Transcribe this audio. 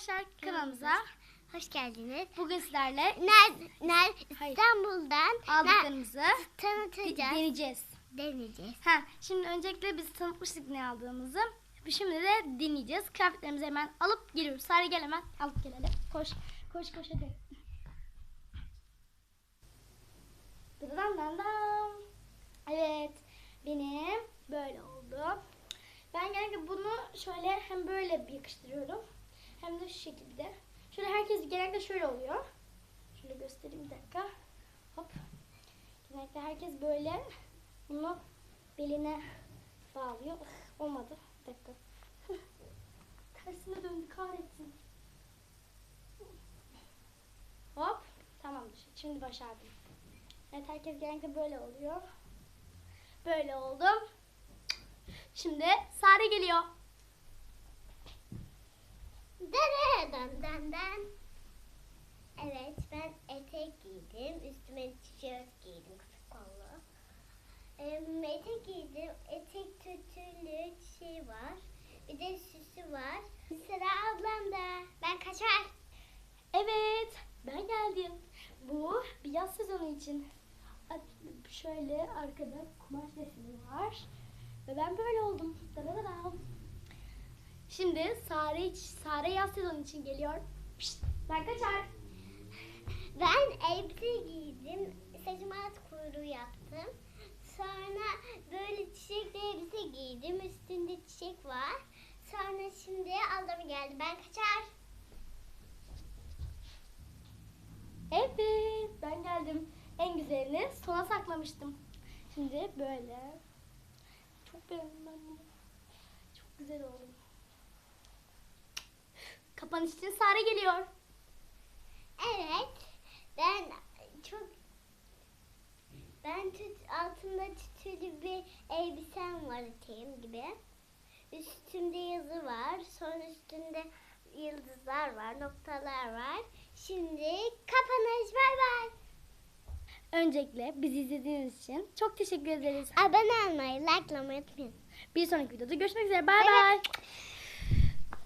arkadaşlar kanalımıza Hoş geldiniz. bugün sizlerle Ner, ner, Hayır. İstanbul'dan aldıklarımızı tanıtacağız. deneyeceğiz. deneyeceğiz. Ha, şimdi öncelikle biz tanıtmıştık ne aldığımızı. Şimdi de deneyeceğiz. Kıyafetlerimizi hemen alıp geliyoruz. Sare gel hemen alıp gelelim. Koş. Koş koş hadi. Dıdıdan dan dan. Evet. Benim böyle oldu. Ben genellikle bunu şöyle hem böyle yakıştırıyorum. Hem de şu şekilde. Şöyle herkes genellikle şöyle oluyor. Şöyle göstereyim bir dakika. Hop. Genellikle herkes böyle bunu beline bağlıyor. Olmadı. Bir dakika. Tersine döndü kahretsin. Hop. Tamamdır. Şimdi başardım. Evet herkes genellikle böyle oluyor. Böyle oldum. Şimdi Sare geliyor. Dan dan dan. Evet ben etek giydim. Üstüme tişört giydim kısa kollu. Etek giydim. Etek tütülü şey var. Bir de süsü var. Sıra ablamda. Ben kaçar. Evet, ben geldim. Bu bir yaz sezonu için. Şöyle arkada kumaş resmi var. Ve ben böyle oldum. Dadadadam. Şimdi Sare, Sare yaz sezonu için geliyor. Pişt, ben kaçar. Ben elbise giydim. Saçıma at kuyruğu yaptım. Sonra böyle çiçekli elbise giydim. Üstünde çiçek var. Sonra şimdi ablam geldi. Ben kaçar. Evet, ben geldim. En güzelini sona saklamıştım. Şimdi böyle. Çok beğendim ben bunu. Çok güzel oldu. Kapanış için Sare geliyor. Evet. Ben çok ben tüt, altında tütülü bir elbisem var eteğim gibi. Üstümde yazı var. Sonra üstünde yıldızlar var, noktalar var. Şimdi kapanış bay bay. Öncelikle bizi izlediğiniz için çok teşekkür ederiz. Abone olmayı, likelamayı unutmayın. Bir sonraki videoda görüşmek üzere. Bay Bay bay. bay.